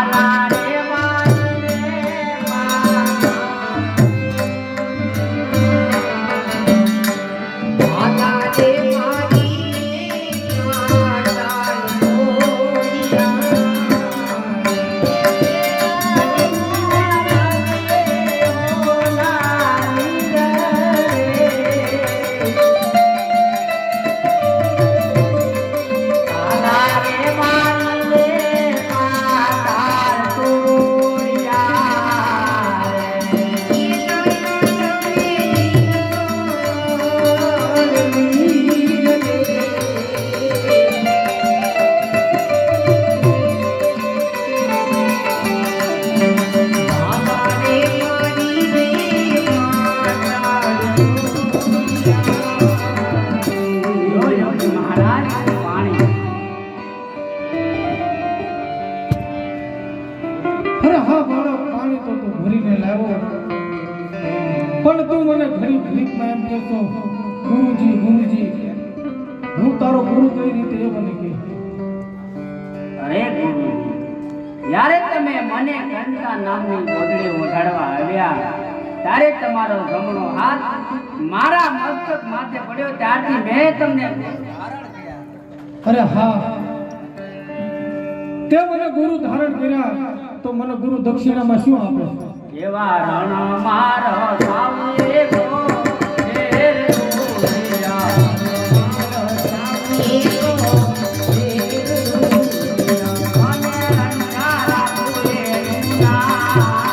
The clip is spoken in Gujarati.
મારા હા મારા પાણી તો તું ભરીને લાવો. પણ તું મને ઘડી ઘડીકમાં એમ કહેતો ગુરુજી ગુરુજી હું તારો ગુરુ કઈ રીતે એ મને કહે? અરે ગુરુજી જ્યારે તમે મને કંકા નામની ગોદડી ઓઢાડવા આવ્યા ત્યારે તમારો જમણો હાથ મારા મસ્તક માથે પડ્યો. ત્યારથી મેં તમને અરે હા તે મને ગુરુ ધારણ કર્યા તો મને ગુરુ દક્ષિણામાં શું આપે? એવા રણ મારા સામે Ah